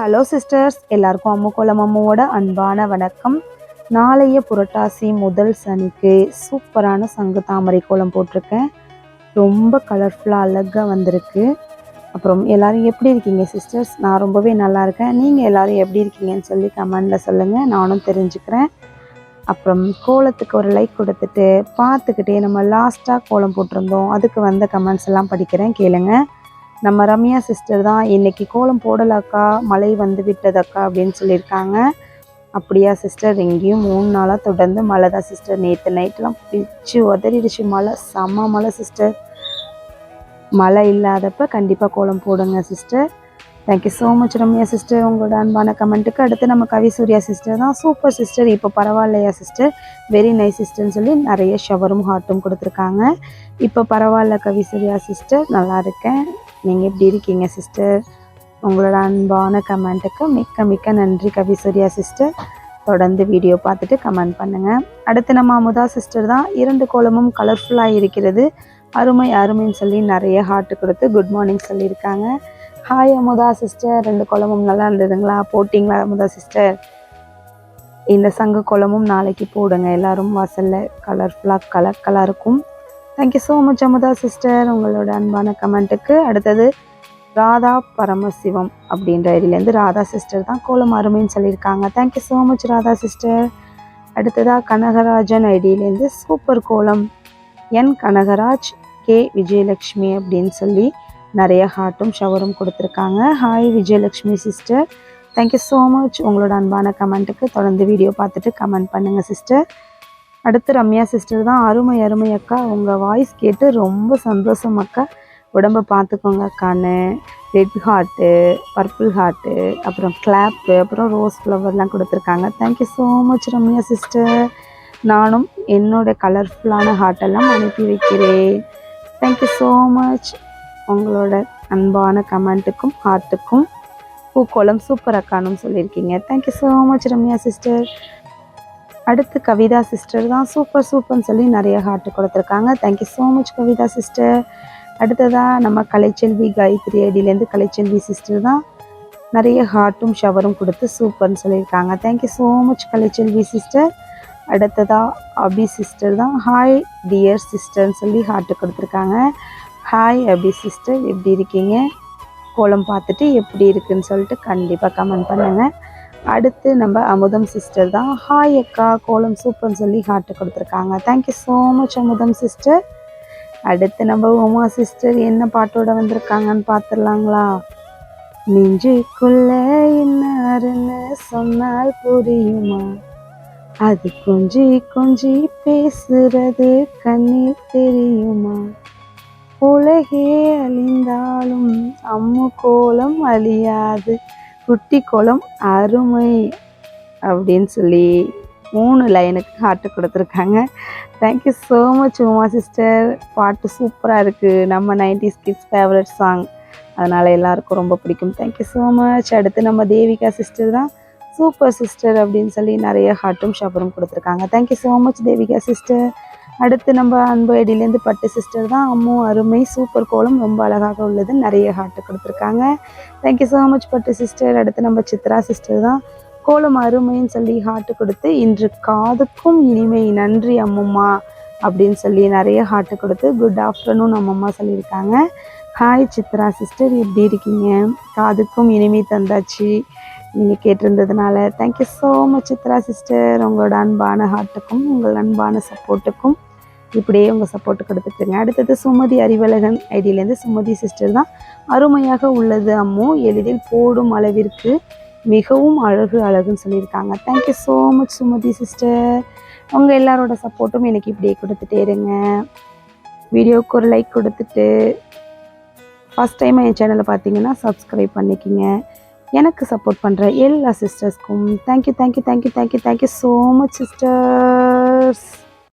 Hello sisters எல்லாருக்கும் அம்முக்குளம் அம்மாவோட அன்பான வணக்கம். நாளைய புரட்டாசி முதல் சனிக்கு சூப்பரான சங்கு தாமரை கோலம் போட்டிருக்கேன். ரொம்ப கலர்ஃபுல்லாக அழகாக வந்திருக்கு. அப்புறம் எல்லோரும் எப்படி இருக்கீங்க சிஸ்டர்ஸ் நான் ரொம்பவே நல்லா இருக்கேன். நீங்கள் எல்லோரும் எப்படி இருக்கீங்கன்னு சொல்லி கமெண்டில் சொல்லுங்கள் நானும் தெரிஞ்சுக்கிறேன். அப்புறம் கோலத்துக்கு ஒரு லைக் கொடுத்துட்டு பார்த்துக்கிட்டே நம்ம லாஸ்ட்டாக கோலம் போட்டிருந்தோம். அதுக்கு வந்த கமெண்ட்ஸ் எல்லாம் படிக்கிறேன் கேளுங்கள் நம்ம ரம்யா சிஸ்டர் தான். இன்னைக்கு கோலம் போடலாக்கா? மழை வந்து விட்டதக்கா? அப்படின்னு சொல்லியிருக்காங்க. அப்படியா சிஸ்டர் எங்கேயும் மூணு நாளாக தொடர்ந்து மழை தான் சிஸ்டர் நேற்று நைட்லாம் பிச்சு உதறிடுச்சு மழை. செம்ம மழை சிஸ்டர் மழை இல்லாதப்ப கண்டிப்பாக கோலம் போடுங்க sister thank you so much Ramya sister உங்களோட அன்பான கமெண்ட்டுக்கு அடுத்து நம்ம கவி சூர்யா சிஸ்டர் தான். சூப்பர் சிஸ்டர் இப்போ பரவாயில்லையா சிஸ்டர் வெரி நைஸ் சிஸ்டர்னு சொல்லி நிறைய ஷவரும் ஹார்ட்டும் கொடுத்துருக்காங்க. இப்போ பரவாயில்ல கவி சூர்யா சிஸ்டர் நல்லா இருக்கேன். நீங்கள் எப்படி இருக்கீங்க சிஸ்டர் உங்களோட அன்பான கமெண்ட்டுக்கு மிக்க மிக்க நன்றி கவிசூர்யா சிஸ்டர் தொடர்ந்து வீடியோ பார்த்துட்டு கமெண்ட் பண்ணுங்கள் அடுத்து நம்ம அமுதா சிஸ்டர் தான். இரண்டு கோலமும் கலர்ஃபுல்லாக இருக்கிறது. அருமை அருமைன்னு சொல்லி நிறைய ஹார்ட் கொடுத்து குட் மார்னிங் சொல்லியிருக்காங்க. ஹாய் அமுதா சிஸ்டர் ரெண்டு கோலமும் நல்லா இருந்ததுங்களா? போட்டிங்களா அமுதா சிஸ்டர் இந்த சங்கு கோலமும் நாளைக்கு போடுங்க. எல்லாரும் வாசலில் கலர்ஃபுல்லாக கலர் கலராக இருக்கும். Thank you so much Amudha sister உங்களோட அன்பான கமெண்ட்டுக்கு அடுத்தது ராதா பரமசிவம் அப்படின்ற ஐடியிலேருந்து ராதா சிஸ்டர் தான் கோலம் அருமைன்னு சொல்லியிருக்காங்க thank you so much Radha sister அடுத்ததாக கனகராஜன் ஐடியிலேருந்து சூப்பர் கோலம் என் கனகராஜ் கே விஜயலக்ஷ்மி அப்படின்னு சொல்லி நிறைய ஹார்ட்டும் ஷவரும் கொடுத்துருக்காங்க. Hi Vijayalakshmi sister thank you so much உங்களோட அன்பான கமெண்ட்டுக்கு தொடர்ந்து வீடியோ பார்த்துட்டு கமெண்ட் பண்ணுங்கள் சிஸ்டர் அடுத்து ரம்யா சிஸ்டர் தான். அருமை அருமை அக்கா. உங்கள் வாய்ஸ் கேட்டு ரொம்ப சந்தோஷம் அக்கா. உடம்பை பார்த்துக்கோங்க அக்கான்னு ரெட் ஹார்ட்டு பர்பிள் ஹார்ட்டு அப்புறம் கிளாப்பு அப்புறம் ரோஸ் ஃப்ளவர்லாம் கொடுத்துருக்காங்க. Thank you so much Ramya sister நானும் என்னோட கலர்ஃபுல்லான ஹார்ட்டெல்லாம் அனுப்பி வைக்கிறேன். தேங்க்யூ ஸோ மச் உங்களோட அன்பான கமெண்ட்டுக்கும் ஹார்ட்டுக்கும் பூக்கோளம் சூப்பர் அக்கானும் சொல்லியிருக்கீங்க. Thank you so much Ramya sister அடுத்து கவிதா சிஸ்டர் தான். சூப்பர் சூப்பர்னு சொல்லி நிறைய ஹார்ட் கொடுத்துருக்காங்க. Thank you so much Kavitha sister அடுத்ததாக நம்ம கலைச்செல்வி காயத்ரி ஐடியிலேருந்து கலைச்செல்வி சிஸ்டர் தான். நிறைய ஹார்ட்டும் ஷவரும் கொடுத்து சூப்பர்னு சொல்லியிருக்காங்க. Thank you so much Kalaiselvi sister அடுத்ததாக அபி சிஸ்டர் தான். ஹாய் டியர் சிஸ்டர்னு சொல்லி ஹார்ட்டு கொடுத்துருக்காங்க. ஹாய் அபி சிஸ்டர் எப்படி இருக்கீங்க? கோலம் பார்த்துட்டு எப்படி இருக்குன்னு சொல்லிட்டு கண்டிப்பாக கமெண்ட் பண்ணுங்கள் அடுத்து நம்ம அமுதம் சிஸ்டர் தான். ஹாய் அக்கா கோலம் சூப்பர்னு சொல்லி ஹார்ட்டு கொடுத்துருக்காங்க. Thank you so much Amudham sister அடுத்து நம்ம உமா சிஸ்டர் என்ன பாட்டோட வந்திருக்காங்கன்னு பார்த்துடலாங்களா? நெஞ்சுக்குள்ள இன்னாருன்னு சொன்னால் புரியுமா? அது கொஞ்சி கொஞ்சி பேசுறது கண்ணீர் தெரியுமா? உலகே அழிந்தாலும் அம்மு கோலம் அழியாது. குட்டி குளம் அருமை அப்படின்னு சொல்லி மூணு லைனுக்கு ஹார்ட்டு கொடுத்துருக்காங்க. Thank you so much Uma sister பாட்டு சூப்பராக இருக்குது நம்ம நைன்டிஸ் கிட்ஸ் ஃபேவரட் சாங் அதனால் எல்லாருக்கும் ரொம்ப பிடிக்கும். தேங்க்யூ ஸோ மச் அடுத்து நம்ம தேவிகா சிஸ்டர் தான். சூப்பர் சிஸ்டர் அப்படின்னு சொல்லி நிறைய ஹார்ட்டும் ஷாப்பரும் கொடுத்துருக்காங்க. Thank you so much Devika sister அடுத்து நம்ம அன்பு அடியிலேருந்து பட்டு சிஸ்டர் தான். அம்மு அருமை சூப்பர் கோலம் ரொம்ப அழகாக உள்ளது. நிறைய ஹார்ட்டு கொடுத்துருக்காங்க. Thank you so much Pattu sister அடுத்து நம்ம சித்ரா சிஸ்டர் தான். கோலம் அருமைன்னு சொல்லி ஹார்ட்டு கொடுத்து இன்று காதுக்கும் இனிமை நன்றி அம்மம்மா அப்படின்னு சொல்லி நிறைய ஹார்ட்டு கொடுத்து குட் ஆஃப்டர்நூன் அம்மம்மா சொல்லியிருக்காங்க. ஹாய் சித்ரா சிஸ்டர் எப்படி இருக்கீங்க? காதுக்கும் இனிமை தந்தாச்சு. நீங்கள் கேட்டிருந்ததுனால thank you so much Chitra sister உங்களோட அன்பான ஹார்ட்டுக்கும் உங்கள் அன்பான சப்போர்ட்டுக்கும் இப்படியே உங்கள் சப்போர்ட் கொடுத்துட்டுருங்க அடுத்தது சுமதி அறிவழகன் ஐடியிலேருந்து சுமதி சிஸ்டர் தான். அருமையாக உள்ளது அம்மோ. எளிதில் போடும் அளவிற்கு மிகவும் அழகு அழகுன்னு சொல்லியிருக்காங்க. Thank you so much Sumathi sister உங்கள் எல்லாரோட சப்போர்ட்டும் எனக்கு இப்படியே கொடுத்துட்டே இருங்க. வீடியோவுக்கு ஒரு லைக் கொடுத்துட்டு ஃபஸ்ட் டைம் என் சேனலை பார்த்தீங்கன்னா சப்ஸ்கிரைப் பண்ணிக்கிங்க. எனக்கு சப்போர்ட் பண்ணுற எல்லா சிஸ்டர்ஸ்க்கும் thank you thank you thank you thank you thank you so much sisters